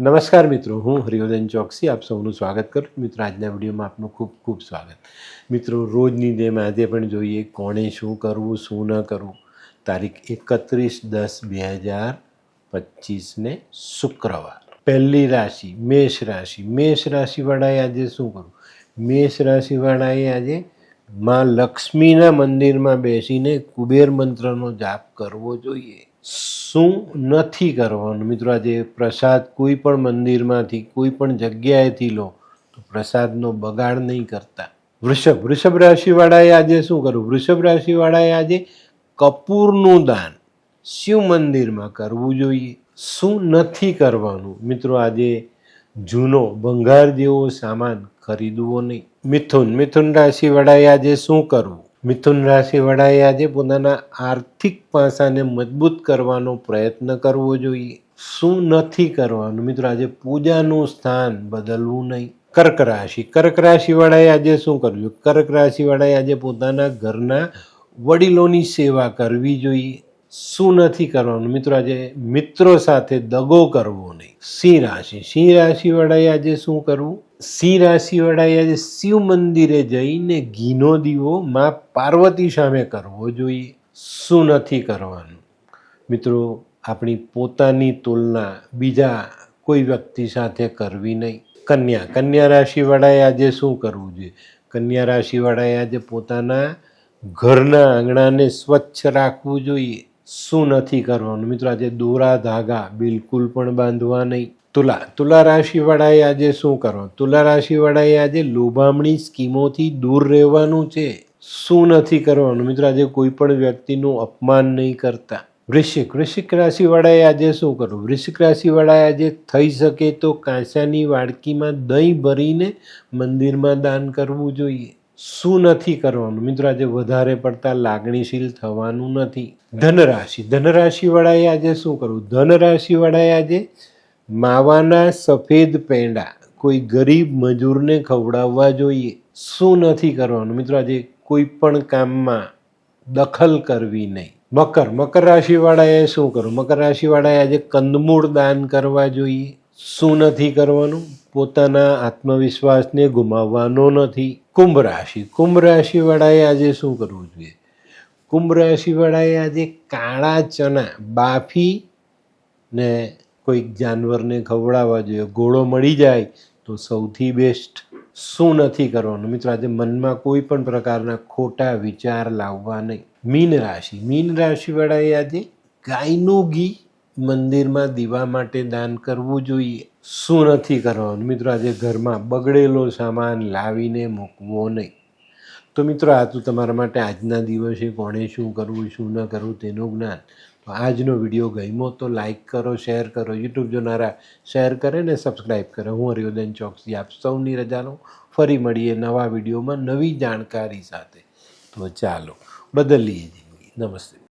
નમસ્કાર મિત્રો, હું હરિવર્ધન ચોકસી, આપ સૌનું સ્વાગત કરું. મિત્રો, આજના વિડીયોમાં આપનું ખૂબ ખૂબ સ્વાગત. મિત્રો, રોજની જેમ આજે પણ જોઈએ કોણે શું કરવું, શું ન કરવું. તારીખ એકત્રીસ દસ બે હજાર પચીસને શુક્રવાર. પહેલી રાશિ, મેષ રાશિ. મેષ રાશિવાળાએ આજે શું કરવું? મેષ રાશિવાળાએ આજે માં લક્ષ્મીના મંદિરમાં બેસીને કુબેર મંત્રનો જાપ કરવો જોઈએ. શું નથી કરવાનું? મિત્રો, આજે પ્રસાદ કોઈ પણ મંદિરમાંથી, કોઈ પણ જગ્યાએથી લો, તો પ્રસાદનો બગાડ નહીં કરતા. વૃષભ વૃષભ રાશિવાળાએ આજે શું કરવું વૃષભ રાશિવાળાએ આજે કપૂરનું દાન શિવ મંદિરમાં કરવું જોઈએ. શું નથી કરવાનું? મિત્રો, આજે જૂનો ભંગાર જેવો સામાન ખરીદવો નહીં. મિથુન મિથુન રાશિવાળાએ આજે શું કરવું? મિથુન રાશિવાળાએ આજે પોતાના આર્થિક પાસાને મજબૂત કરવાનો પ્રયત્ન કરવો જોઈએ. શું નથી કરવાનું? મિત્રો, આજે પૂજાનું સ્થાન બદલવું નહીં. કર્ક રાશિ. કર્ક રાશિવાળાએ આજે શું કરવું કર્ક રાશિવાળાએ આજે પોતાના ઘરના વડીલોની સેવા કરવી જોઈએ. શું નથી કરવાનું? મિત્રો, આજે મિત્રો સાથે દગો કરવો નહીં. સિંહ રાશિ. સિંહ રાશિવાળાએ આજે શું કરવું? સિંહ રાશિવાળાએ આજે શિવ મંદિરે જઈને ઘીનો દીવો મા પાર્વતી સામે કરવો જોઈએ. શું નથી કરવાનું? મિત્રો, આપણી પોતાની તુલના બીજા કોઈ વ્યક્તિ સાથે કરવી નહીં. કન્યા. કન્યા રાશિવાળાએ આજે શું કરવું જોઈએ? કન્યા રાશિવાળાએ આજે પોતાના ઘરના આંગણાને સ્વચ્છ રાખવું જોઈએ. શું નથી કરવાનું? મિત્રો, આજે દોરા ધાગા બિલકુલ પણ બાંધવા નહીં. તુલા તુલા રાશિવાળાએ આજે શું કરવાનું તુલા રાશિવાળાએ આજે લોભામણી સ્કીમોથી દૂર રહેવાનું છે. શું નથી કરવાનું? મિત્રો, આજે કોઈ પણ વ્યક્તિનું અપમાન નહીં કરતા. વૃશ્ચિક વૃશ્ચિક રાશિવાળાએ આજે શું કરવું વૃશ્ચિક રાશિવાળાએ આજે થઈ શકે તો કાંસાની વાડકીમાં દહીં ભરીને મંદિરમાં દાન કરવું જોઈએ. શું નથી કરવાનું? મિત્રો, આજે વધારે પડતા લાગણીશીલ થવાનું નથી. ધનરાશિ. ધનરાશિવાળાએ આજે શું કરવું? ધનરાશિવાળાએ આજે માવાના સફેદ પેંડા. કોઈ ગરીબ મજૂરને ખવડાવવા જોઈએ. શું નથી કરવાનું? મિત્રો, આજે કોઈ પણ કામમાં દખલ કરવી નહીં. મકર. મકર રાશિવાળાએ શું કરવું? મકર રાશિવાળાએ આજે કંદમૂળ દાન કરવા જોઈએ. શું નથી કરવાનું? પોતાના આત્મવિશ્વાસને ગુમાવવાનો નથી. કુંભ રાશિ. કુંભ રાશિવાળાએ આજે શું કરવું જોઈએ? કુંભ રાશિવાળાએ આજે કાળા ચણા, બાફી ને કોઈક જાનવરને ખવડાવવા જોઈએ. ઘોડો મળી જાય તો સૌથી બેસ્ટ. શું નથી કરવાનું? મિત્રો, આજે મનમાં કોઈ પણ પ્રકારના ખોટા વિચાર લાવવા નહીં. મીન રાશિ. મીન રાશિવાળાએ આજે ગાયનું ઘી મંદિરમાં દીવા માટે દાન કરવું જોઈએ. શું નથી કરવાનું? મિત્રો, આજે ઘરમાં બગડેલો સામાન લાવીને મૂકવો નહીં. તો મિત્રો, આ તો તમારા માટે આજના દિવસે કોણે શું કરવું, શું ન કરવું તેનું જ્ઞાન. તો આજનો વીડિયો ગમ્યો તો લાઇક કરો, શેર કરો, યુટ્યુબ જોનારા શેર કરે ને સબસ્ક્રાઈબ કરે. હું હરિયોદન ચોકસી આપ સૌની રજા લઉં. ફરી મળીએ નવા વિડીયોમાં નવી જાણકારી સાથે. તો ચાલો, બદલીએ જિંદગી. નમસ્તે.